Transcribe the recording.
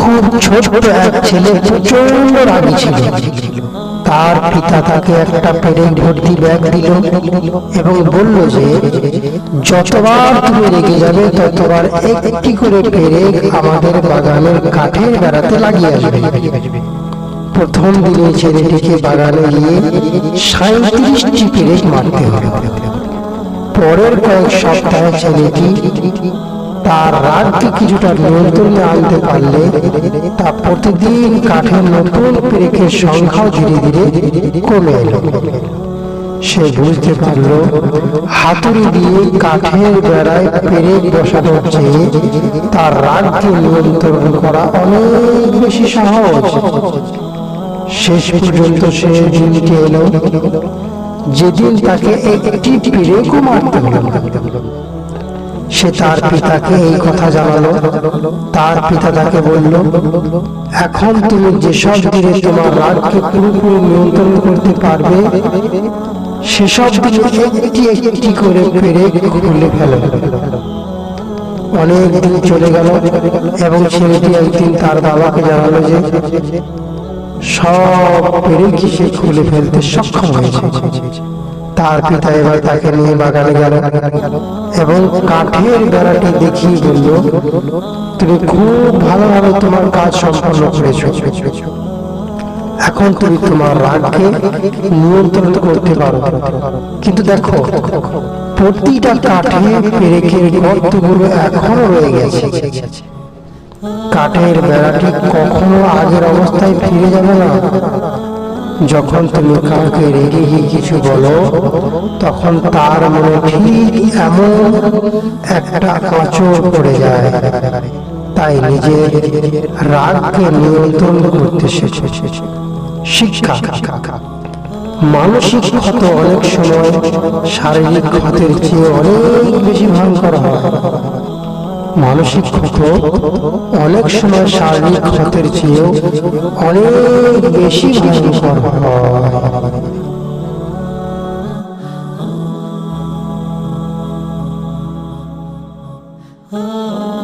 খুব ছোট্ট এক ছেলে প্রচণ্ড রাগী ছিল। তার পিতা তাকে একটা পেরেক ভর্তি ব্যাগ দিল এবং বলল যে, যতবার তুমি রেগে যাবে, ততবার একটি করে পেরেক আমাদের বাগানের কাঠের বেড়াতে লাগিয়ে আসবে। প্রথম দিনে ছেলেটিকে বাগানে গিয়ে সাঁত্রিশটি পেরেক মারতে হবে। পরের কয়েক সপ্তাহ ছেলেটি তার রাগকে কিছুটা নিয়ন্ত্রণে আনতে পারলে তা প্রতিদিন কাঠের নতুন পেরেকের সংখ্যাও ধীরে ধীরে কমে এলো। সে বুঝতে পারল, হাতুড়ি দিয়ে কাঠের বেড়ায় পেরেক বসানোর চেয়ে তার রাগকে নিয়ন্ত্রণ করা অনেক বেশি সহজ। শেষ পর্যন্ত সে দিনটি এলো। যেদিন তাকে একটি পেরেকও মারতে হলো সে তার পিতাকে এই কথা জানালো। তার পিতা তাকে বলল, এখন তুমি যেসব দিনে তোমার রাগকে পুরোপুরি নিয়ন্ত্রণ করতে পারবে, সেসব দিনে একটি একটি করে পেরেক খুলে ফেলো। অনেক দিন চলে গেল এবং ছেলেটি একদিন তার বাবাকে জানালো যে, সব পেরেকই সে খুলে ফেলতে সক্ষম হয়েছে? তার পিতা এবার তাকে নিয়ে বাগানে গেল এবং কাঠের বেড়াটি দেখিয়ে বলল, তুমি খুব ভালোভাবে তোমার কাজ সম্পন্ন করেছ। এখন তুমি তোমার রাগকে নিয়ন্ত্রণ করতে পারো। কিন্তু দেখো, প্রতিটা কাঠে পেরেকের গর্তগুলো এখনও রয়ে গেছে। কাঠের বেড়াটি কখনো আগের অবস্থায় ফিরে যাবে না। যখন তুমি কাউকে রেগে গিয়ে কিছু বলো, তখন তার মনে ঠিক এমন একটা আঁচড় পড়ে যায়। তাই নিজের রাগকে নিয়ন্ত্রণ করতে শেখে। শিক্ষা। মানসিক ক্ষত অনেক সময় শারীরিক ক্ষতের চেয়ে অনেক বেশি ভয়ঙ্কর হয়। মানসিক ক্ষত অনেক সময় শারীরিক ক্ষতের চেয়েও অনেক বেশি ভয়ঙ্কর হয়। Oh